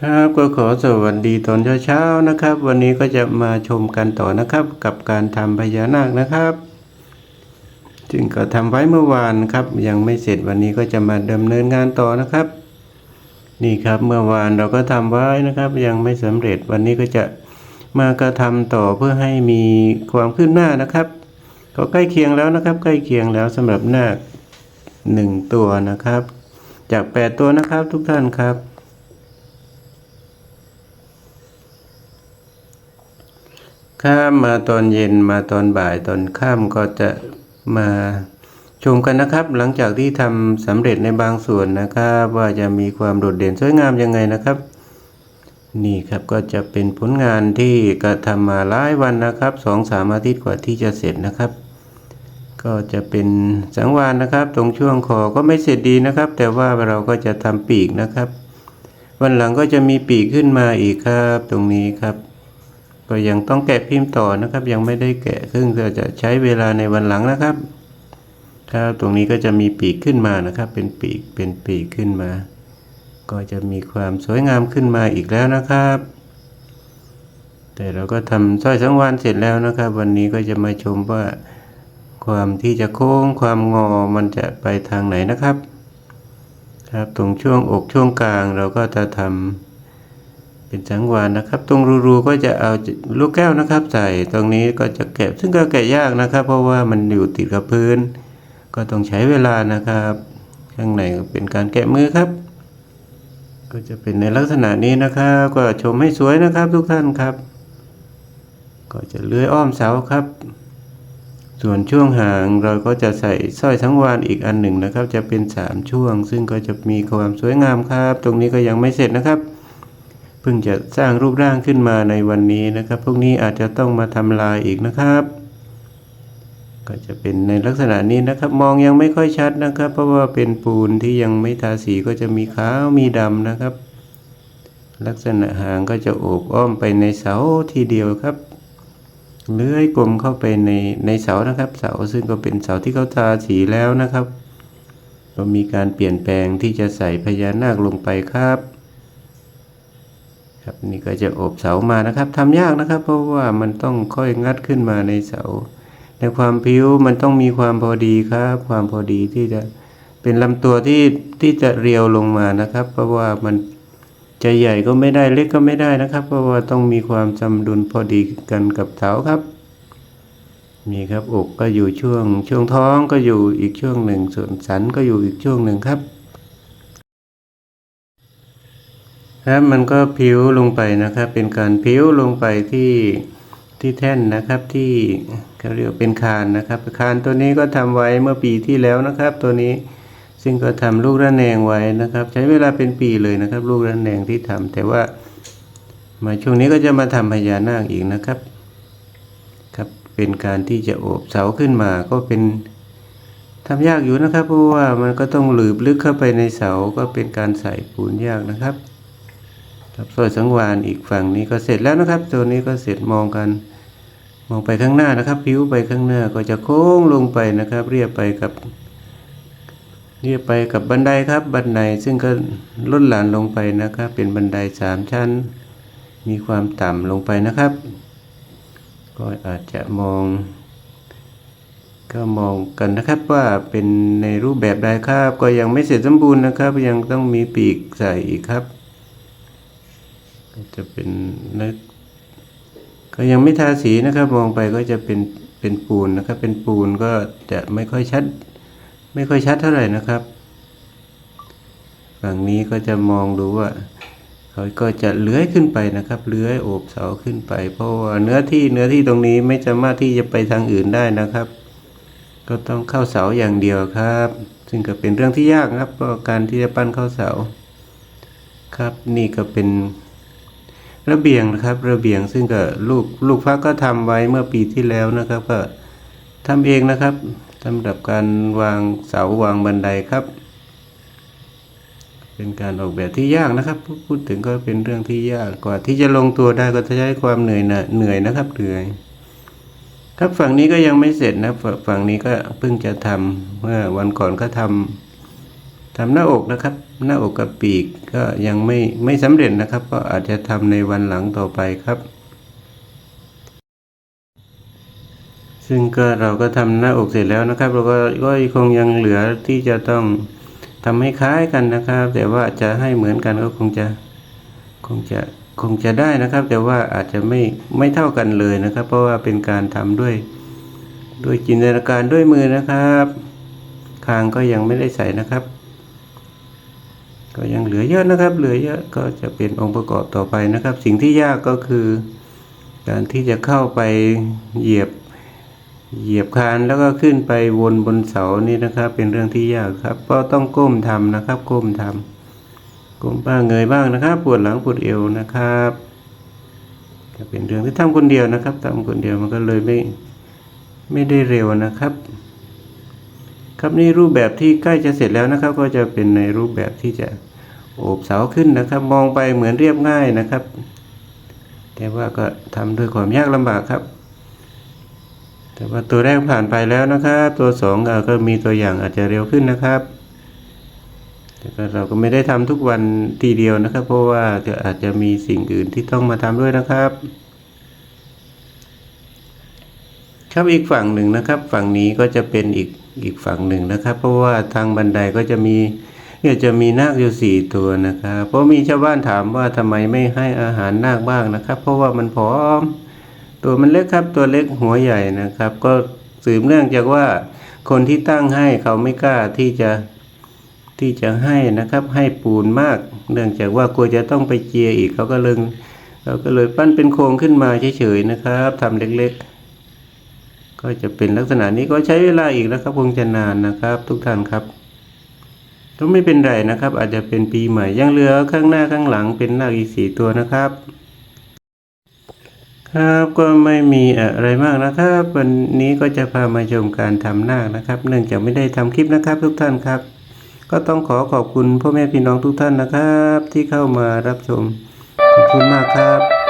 ครับก็ขอสวัสดีตอนเช้าๆนะครับ วันนี้ก็จะมาชมกันต่อนะครับ กับการทำพญานาคนะครับซึ่งก็ทำไว้เมื่อวานครับ ยังไม่เสร็จวันนี้ก็จะมาดำเนินงานต่อนะครับ นี่ครับเมื่อวานเราก็ทำไว้นะครับ ยังไม่สำเร็จวันนี้ก็จะมากระทำต่อเพื่อให้มีความคืบหน้านะครับ ก็ใกล้เคียงแล้วนะครับ ใกล้เคียงแล้วสำหรับนาคหนึ่งตัวนะครับ จากแปดตัวนะครับทุกท่านครับ ข้ามมาตอนเย็นมาตอนบ่ายตอนค่ำก็จะมาชมกันนะครับ หลังจากที่ทำสำเร็จในบางส่วนนะครับ ว่าจะมีความโดดเด่นสวยงามยังไงนะครับ นี่ครับก็จะเป็นผลงานที่กระทำมาหลายวันนะครับสองสามอาทิตย์กว่าที่จะเสร็จนะครับ ก็จะเป็นสังวานนะครับ ตรงช่วงคอก็ไม่เสร็จดีนะครับ แต่ว่าเราก็จะทำปีกนะครับ วันหลังก็จะมีปีกขึ้นมาอีกครับ ตรงนี้ครับ ก็ยังต้องแกะพิมพ์ต่อนะครับ ยังไม่ได้แกะซึ่งก็จะใช้เวลาในวันหลังนะครับครับตรงนี้ก็จะมีปีกขึ้นมานะครับ เป็นปีกเป็นปีกขึ้นมา ก็จะมีความสวยงามขึ้นมาอีกแล้วนะครับ แต่เราก็ทำสร้อยสังวานเสร็จแล้วนะครับ วันนี้ก็จะมาชมว่าความที่จะโค้งความงอมันจะไปทางไหนนะครับ ครับตรงช่วงอกช่วงกลางเราก็จะทำ เป็นสังวานนะครับ ตรงรูๆก็จะเอาลูกแก้วนะครับ ใส่ตรงนี้ก็จะแกะซึ่งก็แกะยากนะครับ เพราะว่ามันอยู่ติดกับพื้น ก็ต้องใช้เวลานะครับข้างในก็เป็นการแกะมือครับ ก็จะเป็นในลักษณะนี้นะครับ ก็ชมให้สวยนะครับทุกท่านครับ ก็จะเลื้อยอ้อมเสาครับ ส่วนช่วงหางเราก็จะใส่สร้อยสังวานอีกอันหนึ่งนะครับ จะเป็นสามช่วง ซึ่งก็จะมีความสวยงามครับ ตรงนี้ก็ยังไม่เสร็จนะครับ เพิ่งจะสร้างรูปร่างขึ้นมาในวันนี้นะครับ พวกนี้อาจจะต้องมาทำลายอีกนะครับ ก็จะเป็นในลักษณะนี้นะครับ มองยังไม่ค่อยชัดนะครับ เพราะว่าเป็นปูนที่ยังไม่ทาสีก็จะมีขาวมีดำนะครับ ลักษณะหางก็จะโอบอ้อมไปในเสาทีเดียวครับเลื้อยกลมเข้าไปในในเสานะครับ เสาซึ่งก็เป็นเสาที่เขาทาสีแล้วนะครับ ก็มีการเปลี่ยนแปลงที่จะใส่พญานาคลงไปครับ ครับนี่ก็จะโอบเสามานะครับทำยากนะครับ เพราะว่ามันต้องค่อยงัดขึ้นมาในเสา ในความพิ้วมันต้องมีความพอดีครับ ความพอดีที่จะเป็นลำตัวที่ที่จะเรียวลงมานะครับ เพราะว่ามันจะใหญ่ก็ไม่ได้เล็กก็ไม่ได้นะครับ เพราะว่าต้องมีความสมดุลพอดีกันกับเสาครับนี่ครับอกก็อยู่ช่วงช่วงท้องก็อยู่อีกช่วงหนึ่งส่วนสันก็อยู่อีกช่วงหนึ่งครับ ครับมันก็พิ้วลงไปนะครับ เป็นการพิ้วลงไปที่ที่แท่นนะครับที่เขาเรียกว่าเป็นคานนะครับ คานตัวนี้ก็ทำไว้เมื่อปีที่แล้วนะครับ ตัวนี้ซึ่งก็ทำลูกระแนงไว้นะครับ ใช้เวลาเป็นปีเลยนะครับ ลูกระแนงที่ทำแต่ว่ามาช่วงนี้ก็จะมาทำพญานาคอีกนะครับ ครับเป็นการที่จะโอบเสาขึ้นมาก็เป็นทำยากอยู่นะครับ เพราะว่ามันก็ต้องหลืบลึกเข้าไปในเสาก็เป็นการใส่ปูนยากนะครับ ครับสร้อยสังวานอีกฝั่งนี้ก็เสร็จแล้วนะครับตัวนี้ก็เสร็จมองกัน มองไปข้างหน้านะครับผิวไปข้างหน้าก็จะโค้งลงไปนะครับ เรียบไปกับ เรียบไปกับบันไดครับ บันไดซึ่งก็ลดหลั่นลงไปนะครับ เป็นบันไดสามชั้น มีความต่ำลงไปนะครับ ก็อาจจะมอง ก็มองกันนะครับว่าเป็นในรูปแบบใดครับ ก็ยังไม่เสร็จสมบูรณ์นะครับ ยังต้องมีปีกใส่อีกครับ จะเป็นนึกก็ยังไม่ทาสีนะครับ มองไปก็จะเป็นเป็นปูนนะครับ เป็นปูนก็จะไม่ค่อยชัด ไม่ค่อยชัดเท่าไหร่นะครับฝั่งนี้ก็จะมองดูว่าเขาก็จะเลื้อยขึ้นไปนะครับ เลื้อยโอบเสาขึ้นไป เพราะว่าเนื้อที่เนื้อที่ตรงนี้ไม่สามารถที่จะไปทางอื่นได้นะครับ ก็ต้องเข้าเสาอย่างเดียวครับ ซึ่งก็เป็นเรื่องที่ยากครับเพราะการที่จะปั้นเข้าเสา ครับ นี่ก็เป็น ระเบียงนะครับ ระเบียงซึ่งก็ลูกลูกพักก็ทำไว้เมื่อปีที่แล้วนะครับ ก็ทำเองนะครับสำหรับการวางเสาวางบันไดครับ เป็นการออกแบบที่ยากนะครับ พูดถึงก็เป็นเรื่องที่ยากกว่า ที่จะลงตัวได้ก็จะใช้ความเหนื่อยนะเหนื่อยนะครับเหนื่อย ครับฝั่งนี้ก็ยังไม่เสร็จนะฝั่งนี้ก็เพิ่งจะทำเมื่อวันก่อนก็ท ทำหน้าอกนะครับ หน้าอกกับปีกก็ยังไม่ไม่สำเร็จนะครับ ก็อาจจะทำในวันหลังต่อไปครับ ซึ่งก็เราก็ทำหน้าอกเสร็จแล้วนะครับ เราก็ก็คงยังเหลือที่จะต้องทำให้คล้ายกันนะครับ แต่ว่าจะให้เหมือนกันก็คงจะคงจะคงจะได้นะครับ แต่ว่าอาจจะไม่ไม่เท่ากันเลยนะครับ เพราะว่าเป็นการทำด้วยด้วยจินตนาการด้วยมือนะครับ คางก็ยังไม่ได้ใส่นะครับ ก็ยังเหลือเยอะนะครับ เหลือเยอะก็จะเป็นองค์ประกอบต่อไปนะครับ สิ่งที่ยากก็คือ การที่จะเข้าไปเหยียบเหยียบคานแล้วก็ขึ้นไปวนบนเสานี่นะครับ เป็นเรื่องที่ยากครับเพราะต้องก้มทำนะครับ ก้มทำก้มบ้างเงยบ้างนะครับปวดหลังปวดเอวนะครับก็เป็นเรื่องที่ทำคนเดียวนะครับทำคนเดียวมันก็เลยไม่ไม่ได้เร็วนะครับ ครับนี่รูปแบบที่ใกล้จะเสร็จแล้วนะครับ ก็จะเป็นในรูปแบบที่จะโอบเสาขึ้นนะครับ มองไปเหมือนเรียบง่ายนะครับ แต่ว่าก็ทำด้วยความยากลำบากครับ แต่ว่าตัวแรกผ่านไปแล้วนะครับ ตัวสองก็มีตัวอย่างอาจจะเร็วขึ้นนะครับแต่ก็เราก็ไม่ได้ทำทุกวันทีเดียวนะครับ เพราะว่าจะอาจจะมีสิ่งอื่นที่ต้องมาทำด้วยนะครับ ครับอีกฝั่งหนึ่งนะครับ ฝั่งนี้ก็จะเป็นอีกอีกฝั่งหนึ่งนะครับ เพราะว่าทางบันไดก็จะมีเนี่ยจะมีนาคอยู่สี่ตัวนะครับ เพราะมีชาวบ้านถามว่าทำไมไม่ให้อาหารนาคบ้างนะครับ เพราะว่ามันผอม ตัวมันเล็กครับตัวเล็กหัวใหญ่นะครับ ก็สืบเนื่องจากว่าคนที่ตั้งให้เขาไม่กล้าที่จะที่จะให้นะครับ ให้ปูนมาก เนื่องจากว่ากลัวจะต้องไปเจียอีกเขาก็เลยเขาก็เลยปั้นเป็นโครงขึ้นมาเฉยๆนะครับทำเล็กๆ ก็จะเป็นลักษณะนี้ก็ใช้เวลาอีกนะครับคงจะนานนะครับ ทุกท่านครับก็ไม่เป็นไรนะครับ อาจจะเป็นปีใหม่ยังเหลือข้างหน้าข้างหลังเป็นนาคอีกสี่ตัวนะครับ ครับก็ไม่มีอะไรมากนะครับ วันนี้ก็จะพามาชมการทำนาคนะครับ เนื่องจากไม่ได้ทำคลิปนะครับ ทุกท่านครับ ก็ต้องขอขอบคุณพ่อแม่พี่น้องทุกท่านนะครับ ที่เข้ามารับชมขอบคุณมากครับ